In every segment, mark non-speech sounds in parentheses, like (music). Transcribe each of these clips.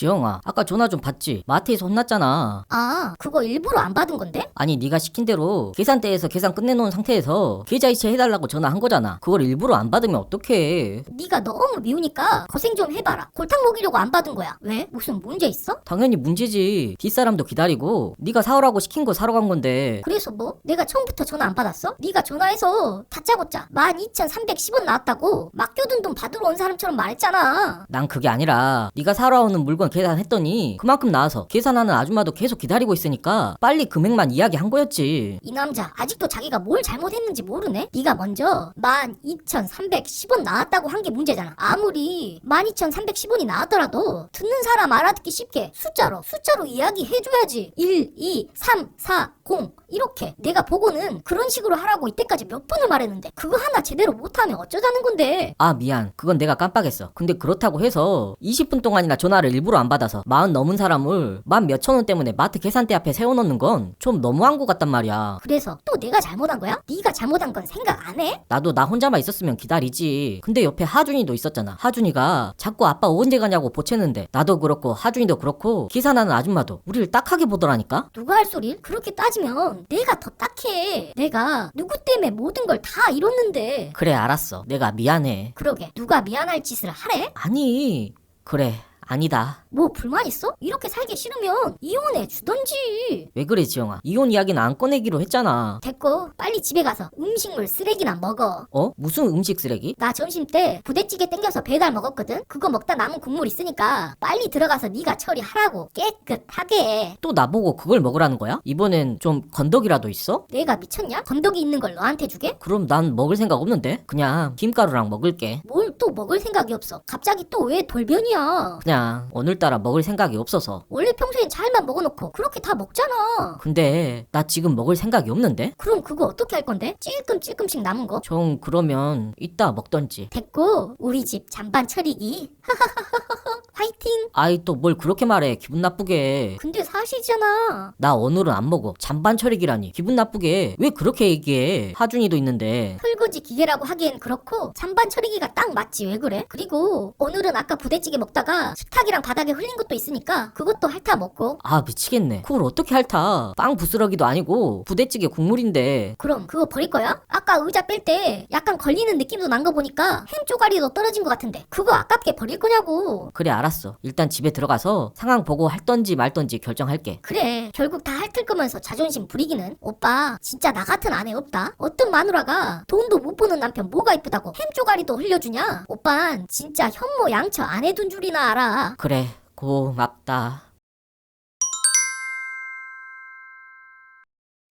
지영아, 아까 전화 좀 받지? 마트에서 혼났잖아. 아, 그거 일부러 안 받은 건데? 아니 네가 시킨 대로 계산대에서 계산 끝내놓은 상태에서 계좌이체 해달라고 전화한 거잖아. 그걸 일부러 안 받으면 어떡해. 네가 너무 미우니까 고생 좀 해봐라. 골탕 먹이려고 안 받은 거야. 왜? 무슨 문제 있어? 당연히 문제지. 뒷사람도 기다리고 네가 사오라고 시킨 거 사러 간 건데 그래서 뭐? 내가 처음부터 전화 안 받았어? 네가 전화해서 다짜고짜 12,310원 나왔다고 맡겨둔 돈 받으러 온 사람처럼 말했잖아. 난 그게 아니라 네가 사러 오는 물건 계산했더니 그만큼 나와서 계산하는 아줌마도 계속 기다리고 있으니까 빨리 금액만 이야기한 거였지. 이 남자 아직도 자기가 뭘 잘못했는지 모르네? 네가 먼저 12,310원 나왔다고 한 게 문제잖아. 아무리 12,310원이 나왔더라도 듣는 사람 알아듣기 쉽게 숫자로 숫자로 이야기해줘야지. 1, 2, 3, 4, 0 이렇게 내가 보고는 그런 식으로 하라고 이때까지 몇 번을 말했는데 그거 하나 제대로 못하면 어쩌자는 건데 아 미안 그건 내가 깜빡했어 근데 그렇다고 해서 20분 동안이나 전화를 일부러 안 받아서 마흔 넘은 사람을 만 몇천 원 때문에 마트 계산대 앞에 세워놓는 건 좀 너무한 것 같단 말이야 그래서 또 내가 잘못한 거야? 네가 잘못한 건 생각 안 해? 나도 나 혼자만 있었으면 기다리지 근데 옆에 하준이도 있었잖아 하준이가 자꾸 아빠 언제 가냐고 보채는데 나도 그렇고 하준이도 그렇고 계산하는 아줌마도 우리를 딱하게 보더라니까 누가 할 소리를? 그렇게 따지면 내가 더 딱해. 내가 누구 때문에 모든 걸 다 잃었는데. 그래 알았어 내가 미안해 그러게 누가 미안할 짓을 하래? 아니 그래 아니다 뭐 불만 있어? 이렇게 살기 싫으면 이혼해 주던지. 왜 그래 지영아 이혼 이야기는 안 꺼내기로 했잖아 됐고 빨리 집에 가서 음식물 쓰레기나 먹어. 어? 무슨 음식 쓰레기? 나 점심 때 부대찌개 땡겨서 배달 먹었거든. 그거 먹다 남은 국물 있으니까 빨리 들어가서 네가 처리하라고 깨끗하게. 또 나보고 그걸 먹으라는 거야? 이번엔 좀 건더기라도 있어? 내가 미쳤냐? 건더기 있는 걸 너한테 주게? 그럼 난 먹을 생각 없는데? 그냥 김가루랑 먹을게. 뭘 또 먹을 생각이 없어. 갑자기 또 왜 돌변이야? 그냥 오늘따라 먹을 생각이 없어서. 원래 평소엔 잘만 먹어놓고 그렇게 다 먹잖아. 근데 나 지금 먹을 생각이 없는데? 그럼 그거 어떻게 할 건데? 찔끔찔끔씩 남은 거? 좀 그러면 이따 먹던지. 됐고 우리 집 잔반 처리기. (laughs) 화이팅. 아이 또 뭘 그렇게 말해 기분 나쁘게. 근데 사실이잖아. 나 오늘은 안 먹어. 잔반 처리기라니 기분 나쁘게 왜 그렇게 얘기해? 하준이도 있는데. 설거지 기계라고 하기엔 그렇고 잔반 처리기가 딱 맞지 왜 그래? 그리고 오늘은 아까 부대찌개 먹다가 식탁이랑 바닥에 흘린 것도 있으니까 그것도 핥아 먹고 아 미치겠네. 그걸 어떻게 핥아? 빵 부스러기도 아니고 부대찌개 국물인데. 그럼 그거 버릴 거야? 아까 의자 뺄 때 약간 걸리는 느낌도 난 거 보니까 햄 쪼가리도 떨어진 것 같은데 그거 아깝게 버릴 거냐고 그래 알 았어. 일단 집에 들어가서 상황 보고 할던지 말던지 결정할게. 그래 결국 다 핥을 거면서 자존심 부리기는 오빠 진짜 나 같은 아내 없다 어떤 마누라가 돈도 못 버는 남편 뭐가 이쁘다고 햄 쪼가리도 흘려주냐 오빤 진짜 현모 양처 아내 둔 줄이나 알아 그래 고맙다.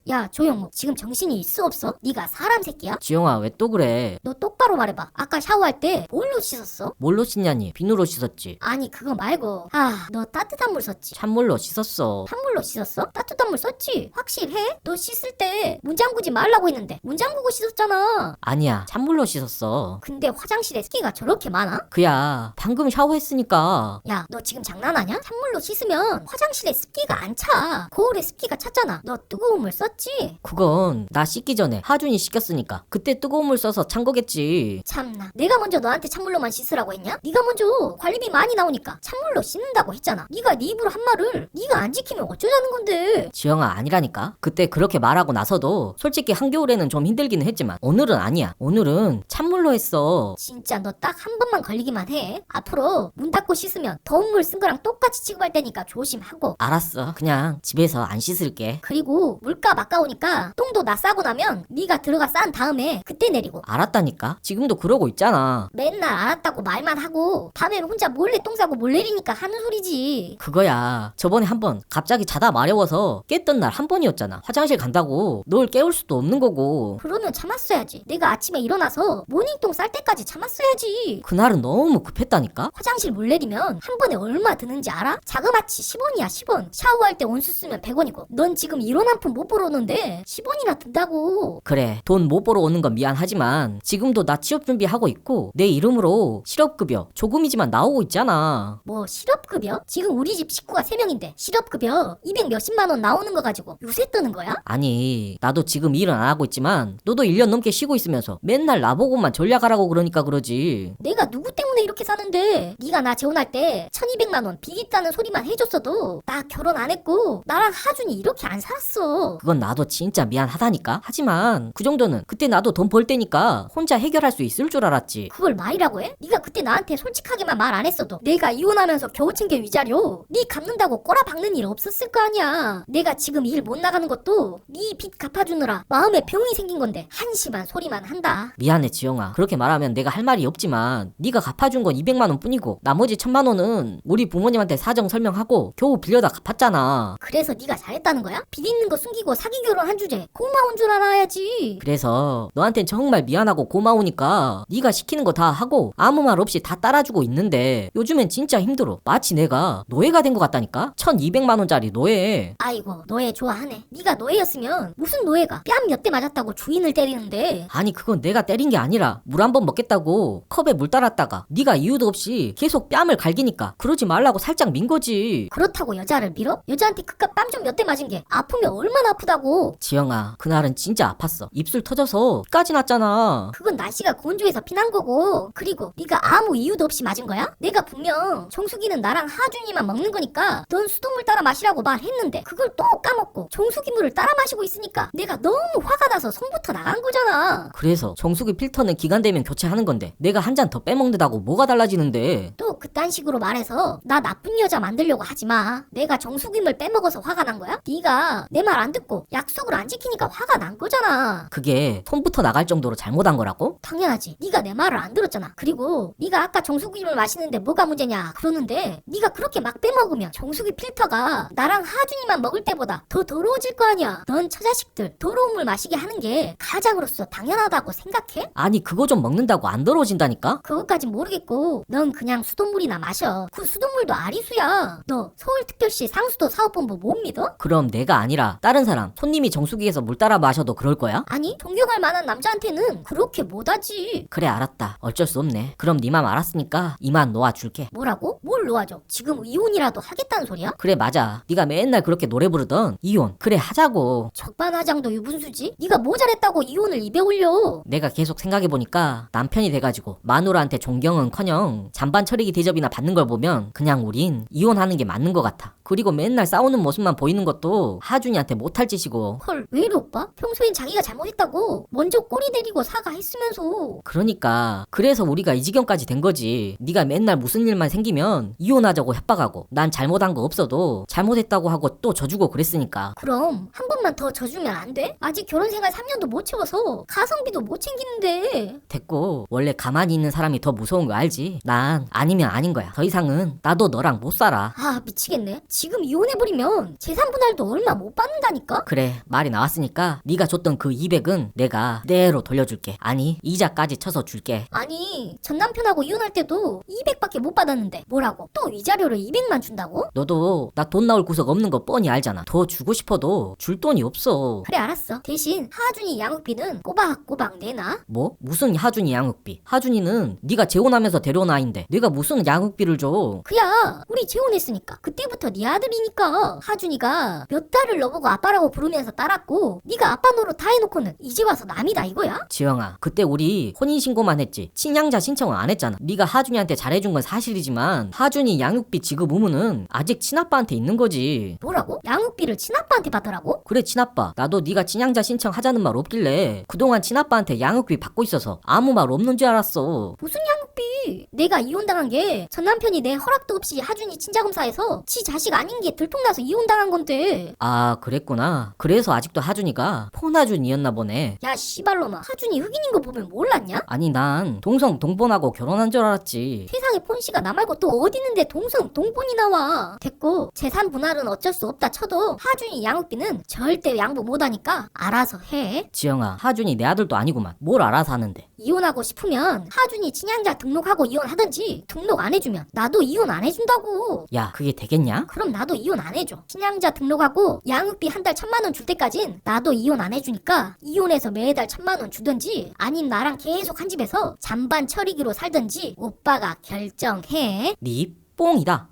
야 조영욱 지금 정신이 있어 없어? 네가 사람 새끼야? 지영아 왜 또 그래? 너 똑바로 말해봐 아까 샤워할 때 뭘로 씻었어? 뭘로 씻냐니? 비누로 씻었지. 아니 그거 말고 아 너 따뜻한 물 썼지 찬물로 씻었어. 찬물로 씻었어? 따뜻한 물 썼지? 확실해? 너 씻을 때 문잠그지 말라고 했는데 문잠그고 씻었잖아 아니야 찬물로 씻었어. 근데 화장실에 습기가 저렇게 많아? 그야 방금 샤워했으니까 야, 너 지금 장난하냐? 찬물로 씻으면 화장실에 습기가 안 차. 거울에 습기가 찼잖아. 너 뜨거운 물 썼지? 그건 나 씻기 전에 하준이 시켰으니까 그때 뜨거운 물 써서 찬 거겠지. 참나. 내가 먼저 너한테 찬물로만 씻으라고 했냐? 네가 먼저 관리비 많이 나오니까 찬물로 씻는다고 했잖아. 네가 네 입으로 한 말을 네가 안 지키면 어쩌자는 건데? 지영아 아니라니까. 그때 그렇게 말하고 나서도 솔직히 한겨울에는 좀 힘들기는 했지만 오늘은 아니야. 오늘은 찬물로 했어. 진짜 너 딱 한 번만 걸리기만 해. 앞으로 문 닫고 씻으면 더운 물 쓴 거랑 똑같이 취급할 테니까 조심하고. 알았어. 그냥 집에서 안 씻을게. 그리고 물값 아까우니까 똥도 나 싸고 나면 네가 들어가 싼 다음에 그때 내리고. 알았다니까. 지금도 그러고 있잖아. 맨날 알았다고 말만 하고 밤에 혼자 몰래 똥 싸고 몰래 내리니까 하는 소리지. 그거야. 저번에 한 번 갑자기 자다 마려워서 깼던 날 한 번이었잖아. 화장실 간다고 널 깨울 수도 없는 거고. 그러면 참았어야지. 내가 아침에 일어나서 모닝똥 쌀 때까지 참았어야지. 그날은 너무 급했다니까? 화장실 물 내리면 한 번에 얼마 드는지 알아? 자그마치 10원이야 10원. 샤워할 때 온수 쓰면 100원이고. 넌 지금 이런 한푼 못 벌어놓은 원인데 10원이나 든다고. 그래 돈 못 벌어 오는 건 미안하지만 지금도 나 취업 준비하고 있고 내 이름으로 실업급여 조금이지만 나오고 있잖아 뭐 실업급여? 지금 우리 집 식구가 3명인데 실업급여 200 몇십만 원 나오는 거 가지고 요새 뜨는 거야? 아니 나도 지금 일은 안 하고 있지만 너도 1년 넘게 쉬고 있으면서 맨날 나보고만 전략하라고 그러니까 그러지 내가 누구 때문에 이렇게 사는데 네가 나 재혼할 때 1200만 원 비겠다는 소리만 해줬어도 나 결혼 안 했고 나랑 하준이 이렇게 안 살았어. 그건 나도 진짜 미안하다니까? 하지만 그 정도는 그때 나도 돈 벌 때니까 혼자 해결할 수 있을 줄 알았지. 그걸 말이라고 해? 네가 그때 나한테 솔직하게만 말 안 했어도 내가 이혼하면서 겨우 챙겨 위자료? 네 갚는다고 꼬라박는 일 없었을 거 아니야. 내가 지금 일 못 나가는 것도 네 빚 갚아주느라 마음에 병이 생긴 건데 한심한 소리만 한다. 미안해 지영아. 그렇게 말하면 내가 할 말이 없지만 네가 갚아준 건 200만 원 뿐이고 나머지 1000만 원은 우리 부모님한테 사정 설명하고 겨우 빌려다 갚았잖아. 그래서 네가 잘했다는 거야? 빚 있는 거 숨기고 사기 결혼한 주제. 고마운 줄 알아야지. 그래서 너한텐 정말 미안하고 고마우니까 네가 시키는 거 다 하고 아무 말 없이 다 따라주고 있는데 요즘엔 진짜 힘들어. 마치 내가 노예가 된 것 같다니까? 1200만 원짜리 노예. 아이고 노예 좋아하네. 네가 노예였으면 무슨 노예가? 뺨 몇 대 맞았다고 주인을 때리는데. 아니 그건 내가 때린 게 아니라 물 한 번 먹겠다고 컵에 물 따랐다가 네가 이유도 없이 계속 뺨을 갈기니까 그러지 말라고 살짝 민 거지. 그렇다고 여자를 밀어? 여자한테 그깟 뺨 좀 몇 대 맞은 게 아프면 얼마나 아프다 고. 지영아 그날은 진짜 아팠어. 입술 터져서 끝까지 났잖아. 그건 날씨가 건조해서 피난 거고. 그리고 네가 아무 이유도 없이 맞은 거야? 내가 분명 정수기는 나랑 하준이만 먹는 거니까 넌 수돗물 따라 마시라고 말했는데 그걸 또 까먹고 정수기 물을 따라 마시고 있으니까 내가 너무 화가 나서 손부터 나간 거잖아. 그래서 정수기 필터는 기간 되면 교체하는 건데 내가 한 잔 더 빼먹는다고 뭐가 달라지는데? 또 그딴 식으로 말해서 나 나쁜 여자 만들려고 하지 마. 내가 정수기물 빼먹어서 화가 난 거야? 네가 내 말 안 듣고 약속을 안 지키니까 화가 난 거잖아. 그게 손부터 나갈 정도로 잘못한 거라고? 당연하지. 네가 내 말을 안 들었잖아. 그리고 네가 아까 정수기물 마시는데 뭐가 문제냐 그러는데 네가 그렇게 막 빼먹으면 정수기 필터가 나랑 하준이만 먹을 때보다 더 더러워질 거 아니야. 넌 처자식들 더러운 물 마시게 하는 게 가장으로서 당연하다고 생각해? 아니 그거 좀 먹는다고 안 더러워진다니까? 그것까진 모르겠고 넌 그냥 수돗물 이나 마셔. 그 수돗물도 아리수야. 너 서울특별시 상수도 사업본부 못 믿어? 그럼 내가 아니라 다른 사람 손님이 정수기에서 물 따라 마셔도 그럴 거야? 아니 존경할 만한 남자한테는 그렇게 못하지. 그래 알았다 어쩔 수 없네 그럼 네 맘 알았으니까 이만 놓아줄게 뭐라고? 뭘 놓아줘? 지금 이혼이라도 하겠다는 소리야? 그래 맞아 네가 맨날 그렇게 노래 부르던 이혼 그래 하자고 적반하장도 유분수지? 네가 뭐 잘했다고 이혼을 입에 올려? 내가 계속 생각해보니까 남편이 돼가지고 마누라한테 존경은커녕 잔반 처리기 대접이나 받는 걸 보면 그냥 우린 이혼하는 게 맞는 것 같아 그리고 맨날 싸우는 모습만 보이는 것도 하준이한테 못할 짓이고. 헐 왜 이래 오빠? 평소엔 자기가 잘못했다고 먼저 꼬리 내리고 사과했으면서. 그러니까 그래서 우리가 이 지경까지 된 거지. 네가 맨날 무슨 일만 생기면 이혼하자고 협박하고 난 잘못한 거 없어도 잘못했다고 하고 또 져주고 그랬으니까. 그럼 한 번만 더 져주면 안 돼? 아직 결혼 생활 3년도 못 채워서 가성비도 못 챙기는데. 됐고 원래 가만히 있는 사람이 더 무서운 거 알지? 난 아니면 아닌 거야. 더 이상은 나도 너랑 못 살아. 아 미치겠네 지금 이혼해버리면 재산 분할도 얼마 못 받는다니까? 그래 말이 나왔으니까 네가 줬던 그 200은 내가 그대로 돌려줄게. 아니 이자까지 쳐서 줄게. 아니 전 남편하고 이혼할 때도 200밖에 못 받았는데 뭐라고? 또 위자료를 200만 준다고? 너도 나 돈 나올 구석 없는 거 뻔히 알잖아. 더 주고 싶어도 줄 돈이 없어. 그래 알았어. 대신 하준이 양육비는 꼬박꼬박 내놔. 뭐? 무슨 하준이 양육비? 하준이는 네가 재혼하면서 데려온 아인데 내가 무슨 양육비를 줘? 그야 우리 재혼했으니까. 그때부터 네 아들이니까 하준이가 몇 달을 너보고 아빠라고 부르면서 따랐고 네가 아빠 노릇 다 해놓고는 이제 와서 남이다 이거야? 지영아 그때 우리 혼인신고만 했지 친양자 신청은 안 했잖아 네가 하준이한테 잘해준 건 사실이지만 하준이 양육비 지급 의무는 아직 친아빠한테 있는 거지 뭐라고? 양육비를 친아빠한테 받으라고? 그래 친아빠 나도 네가 친양자 신청하자는 말 없길래 그동안 친아빠한테 양육비 받고 있어서 아무 말 없는 줄 알았어 무슨 양육비? 내가 이혼당한 게 전 남편이 내 허락도 없이 하준이 친자검사에서 지 자식 아닌 게 들통나서 이혼당한 건데. 아 그랬구나. 그래서 아직도 하준이가 폰하준이었나 보네. 야 씨발로마 하준이 흑인인 거 보면 몰랐냐? 아니 난 동성 동본하고 결혼한 줄 알았지. 세상에 폰씨가 나 말고 또 어디 있는데 동성 동본이 나와. 됐고 재산 분할은 어쩔 수 없다 쳐도 하준이 양육비는 절대 양보 못하니까 알아서 해. 지영아 하준이 내 아들도 아니구만. 뭘 알아서 하는데. 이혼하고 싶으면 하준이 친양자 등록하고 이혼하든지 등록 안 해주면 나도 이혼 안 해준다고. 야 그게 되겠냐? 그럼 그럼 나도 이혼 안 해줘. 신양자 등록하고 양육비 한 달 천만 원 줄 때까진 나도 이혼 안 해주니까 이혼해서 매달 천만 원 주든지 아님 나랑 계속 한 집에서 잔반 처리기로 살든지 오빠가 결정해. 네 뽕이다.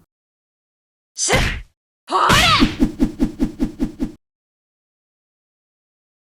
셋! 하!